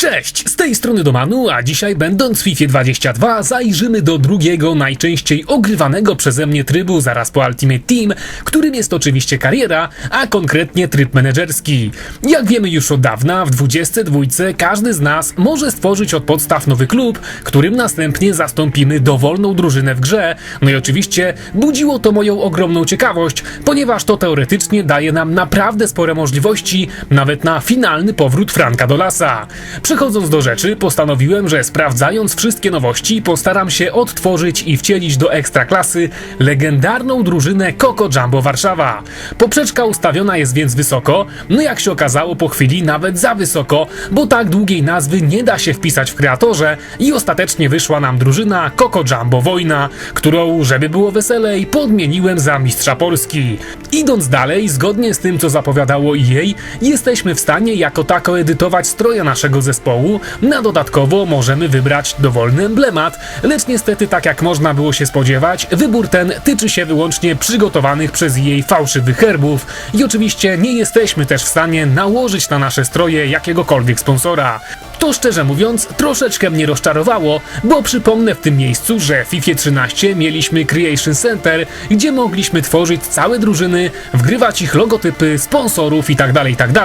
Cześć, z tej strony Domanu, a dzisiaj będąc w FIFA 22 zajrzymy do drugiego, najczęściej ogrywanego przeze mnie trybu zaraz po Ultimate Team, którym jest oczywiście kariera, a konkretnie tryb menedżerski. Jak wiemy już od dawna, w 22 każdy z nas może stworzyć od podstaw nowy klub, którym następnie zastąpimy dowolną drużynę w grze. No i oczywiście budziło to moją ogromną ciekawość, ponieważ to teoretycznie daje nam naprawdę spore możliwości, nawet na finalny powrót Franka do lasa. Przechodząc do rzeczy, postanowiłem, że sprawdzając wszystkie nowości, postaram się odtworzyć i wcielić do ekstraklasy legendarną drużynę Coco Jumbo Warszawa. Poprzeczka ustawiona jest więc wysoko, no jak się okazało po chwili nawet za wysoko, bo tak długiej nazwy nie da się wpisać w kreatorze i ostatecznie wyszła nam drużyna Coco Jumbo Wojna, którą, żeby było weselej, podmieniłem za mistrza Polski. Idąc dalej, zgodnie z tym co zapowiadało jej, jesteśmy w stanie jako tako edytować stroje naszego zespołu, na dodatkowo możemy wybrać dowolny emblemat, lecz niestety tak jak można było się spodziewać, wybór ten tyczy się wyłącznie przygotowanych przez jej fałszywych herbów. I oczywiście nie jesteśmy też w stanie nałożyć na nasze stroje jakiegokolwiek sponsora. To szczerze mówiąc troszeczkę mnie rozczarowało, bo przypomnę w tym miejscu, że w FIFA 13 mieliśmy Creation Center, gdzie mogliśmy tworzyć całe drużyny, wgrywać ich logotypy, sponsorów itd. itd.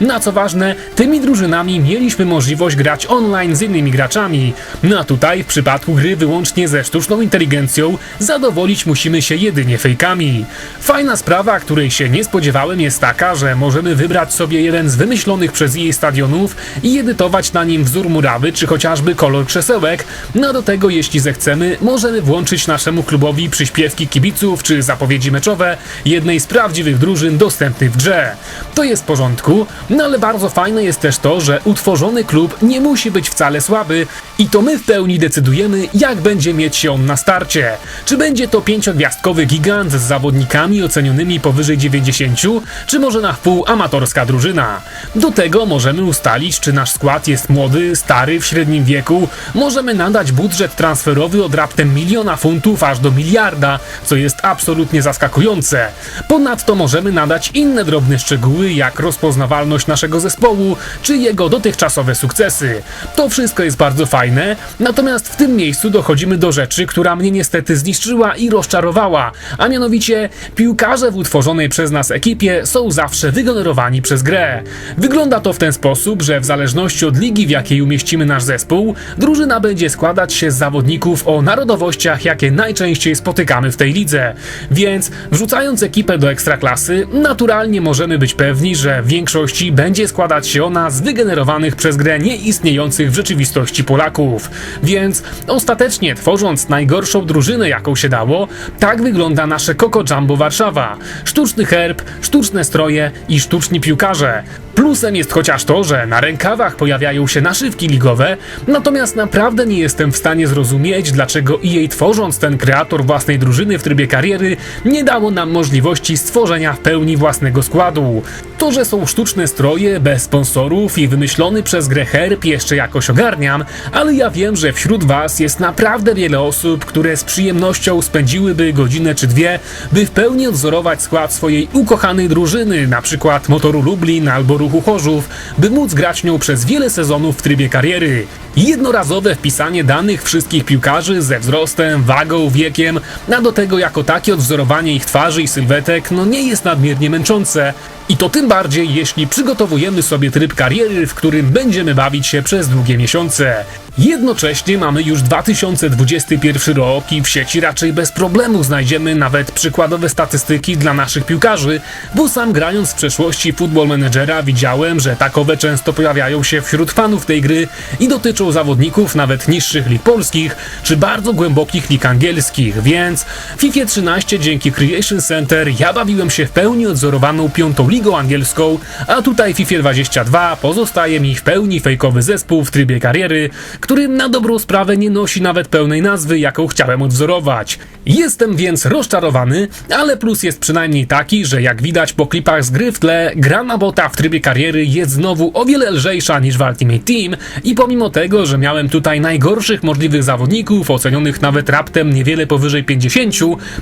Na co ważne, tymi drużynami mieliśmy możliwość grać online z innymi graczami. No a tutaj w przypadku gry wyłącznie ze sztuczną inteligencją zadowolić musimy się jedynie fejkami. Fajna sprawa, której się nie spodziewałem jest taka, że możemy wybrać sobie jeden z wymyślonych przez jej stadionów i edytować na nim wzór murawy czy chociażby kolor krzesełek. No do tego jeśli zechcemy, możemy włączyć naszemu klubowi przyśpiewki kibiców czy zapowiedzi meczowe jednej z prawdziwych drużyn dostępnych w grze. To jest w porządku, no ale bardzo fajne jest też to, że utworzony klub nie musi być wcale słaby i to my w pełni decydujemy, jak będzie mieć się on na starcie. Czy będzie to pięciogwiazdkowy gigant z zawodnikami ocenionymi powyżej 90, czy może na wpół amatorska drużyna. Do tego możemy ustalić, czy nasz skład jest młody, stary, w średnim wieku. Możemy nadać budżet transferowy od raptem miliona funtów aż do miliarda, co jest absolutnie zaskakujące. Ponadto możemy nadać inne drobne szczegóły, jak rozpoznawalność naszego zespołu, czy jego dotychczasowe sukcesy. To wszystko jest bardzo fajne, natomiast w tym miejscu dochodzimy do rzeczy, która mnie niestety zniszczyła i rozczarowała, a mianowicie piłkarze w utworzonej przez nas ekipie są zawsze wygenerowani przez grę. Wygląda to w ten sposób, że w zależności od ligi, w jakiej umieścimy nasz zespół, drużyna będzie składać się z zawodników o narodowościach, jakie najczęściej spotykamy w tej lidze. Więc wrzucając ekipę do ekstraklasy, naturalnie możemy być pewni, że w większości będzie składać się ona z wygenerowanych przez grę nieistniejących w rzeczywistości Polaków. Więc ostatecznie tworząc najgorszą drużynę, jaką się dało, tak wygląda nasze Coco Jumbo Warszawa. Sztuczny herb, sztuczne stroje i sztuczni piłkarze. Plusem jest chociaż to, że na rękawach pojawiają się naszywki ligowe, natomiast naprawdę nie jestem w stanie zrozumieć, dlaczego EA tworząc ten kreator własnej drużyny w trybie kariery, nie dało nam możliwości stworzenia w pełni własnego składu. To, że są sztuczne stroje, bez sponsorów i wymyślony przez grę herb jeszcze jakoś ogarniam, ale ja wiem, że wśród was jest naprawdę wiele osób, które z przyjemnością spędziłyby godzinę czy dwie, by w pełni odzorować skład swojej ukochanej drużyny, na przykład Motoru Lublin albo Ruchu Chorzów, by móc grać nią przez wiele sezonów w trybie kariery. Jednorazowe wpisanie danych wszystkich piłkarzy ze wzrostem, wagą, wiekiem, a do tego jako takie odwzorowanie ich twarzy i sylwetek, no nie jest nadmiernie męczące. I to tym bardziej, jeśli przygotowujemy sobie tryb kariery, w którym będziemy bawić się przez długie miesiące. Jednocześnie mamy już 2021 rok i w sieci raczej bez problemu znajdziemy nawet przykładowe statystyki dla naszych piłkarzy, bo sam grając w przeszłości Football Managera widziałem, że takowe często pojawiają się wśród fanów tej gry i dotyczą zawodników nawet niższych lig polskich czy bardzo głębokich lig angielskich, więc w FIFA 13 dzięki Creation Center ja bawiłem się w pełni odzorowaną piątą ligą angielską, a tutaj FIFA 22 pozostaje mi w pełni fejkowy zespół w trybie kariery, który na dobrą sprawę nie nosi nawet pełnej nazwy, jaką chciałem odwzorować. Jestem więc rozczarowany, ale plus jest przynajmniej taki, że jak widać po klipach z gry w tle, gra na bota w trybie kariery jest znowu o wiele lżejsza niż w Ultimate Team i pomimo tego, że miałem tutaj najgorszych możliwych zawodników, ocenionych nawet raptem niewiele powyżej 50,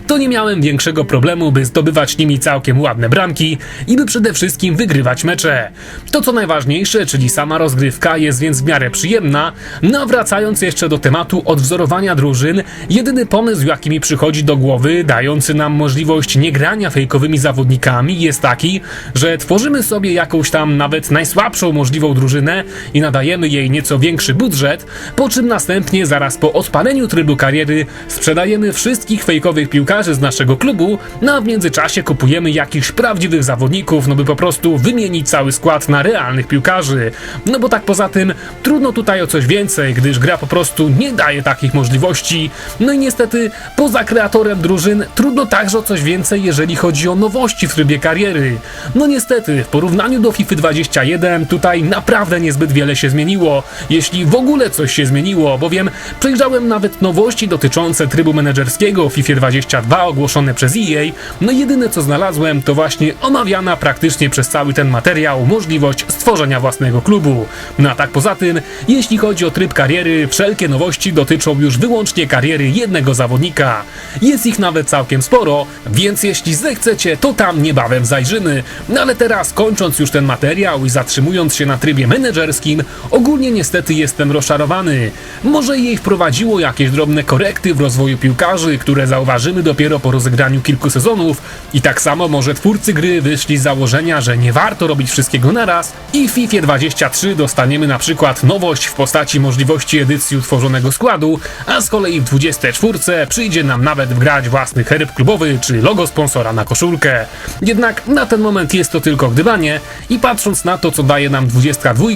to nie miałem większego problemu, by zdobywać nimi całkiem ładne bramki i by przede wszystkim wygrywać mecze. To co najważniejsze, czyli sama rozgrywka jest więc w miarę przyjemna, no wracając jeszcze do tematu odwzorowania drużyn, jedyny pomysł jaki mi przychodzi do głowy, dający nam możliwość niegrania fejkowymi zawodnikami jest taki, że tworzymy sobie jakąś tam nawet najsłabszą możliwą drużynę i nadajemy jej nieco większy budżet, po czym następnie zaraz po odpaleniu trybu kariery sprzedajemy wszystkich fejkowych piłkarzy z naszego klubu, no a w międzyczasie kupujemy jakichś prawdziwych zawodników, no by po prostu wymienić cały skład na realnych piłkarzy. No bo tak poza tym trudno tutaj o coś więcej, gdyż gra po prostu nie daje takich możliwości. No i niestety poza kreatorem drużyn trudno także o coś więcej, jeżeli chodzi o nowości w trybie kariery. No niestety w porównaniu do FIFA 21 tutaj naprawdę niezbyt wiele się zmieniło, jeśli w ogóle coś się zmieniło, bowiem przejrzałem nawet nowości dotyczące trybu menedżerskiego w FIFA 22 ogłoszone przez EA, no i jedyne co znalazłem to właśnie omawiana praktycznie przez cały ten materiał możliwość stworzenia własnego klubu. No a tak poza tym, jeśli chodzi o tryb kariery, wszelkie nowości dotyczą już wyłącznie kariery jednego zawodnika. Jest ich nawet całkiem sporo, więc jeśli zechcecie, to tam niebawem zajrzymy. No ale teraz kończąc już ten materiał i zatrzymując się na trybie menedżerskim, ogólnie niestety jestem rozczarowany. Może jej wprowadziło jakieś drobne korekty w rozwoju piłkarzy, które zauważymy dopiero po rozegraniu kilku sezonów i tak samo może twórcy gry wyszli z założenia, że nie warto robić wszystkiego naraz i w FIFA 23 dostaniemy na przykład nowość w postaci możliwości edycji utworzonego składu, a z kolei w 24 przyjdzie nam nawet wgrać własny herb klubowy czy logo sponsora na koszulkę. Jednak na ten moment jest to tylko gdybanie i patrząc na to, co daje nam 22,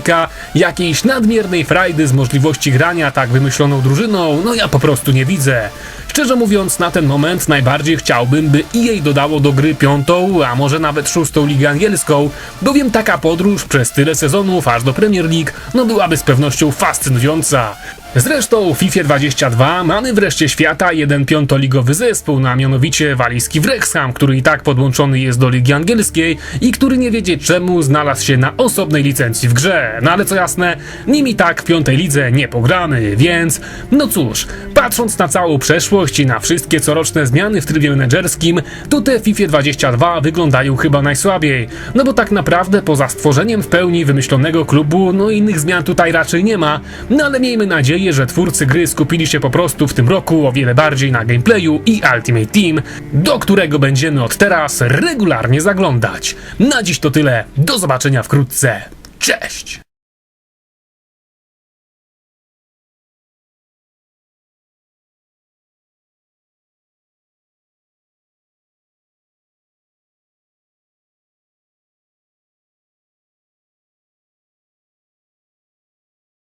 jakiejś nadmiernej frajdy z możliwości grania tak wymyśloną drużyną, no ja po prostu nie widzę. Szczerze mówiąc, na ten moment najbardziej chciałbym, by EA dodało do gry piątą, a może nawet szóstą ligę angielską, bowiem taka podróż przez tyle sezonów aż do Premier League, no byłaby z pewnością fascynująca. Zresztą w FIFA 22 mamy wreszcie świata jeden piątoligowy zespół, a mianowicie walijski Wrexham, który i tak podłączony jest do ligi angielskiej i który nie wiedzieć czemu znalazł się na osobnej licencji w grze. No ale co jasne, nim i tak w piątej lidze nie pogramy, więc no cóż, patrząc na całą przeszłość i na wszystkie coroczne zmiany w trybie menedżerskim, to te FIFA 22 wyglądają chyba najsłabiej. No bo tak naprawdę poza stworzeniem w pełni wymyślonego klubu, no innych zmian tutaj raczej nie ma, no ale miejmy nadzieję, że twórcy gry skupili się po prostu w tym roku o wiele bardziej na gameplayu i Ultimate Team, do którego będziemy od teraz regularnie zaglądać. Na dziś to tyle, do zobaczenia wkrótce. Cześć!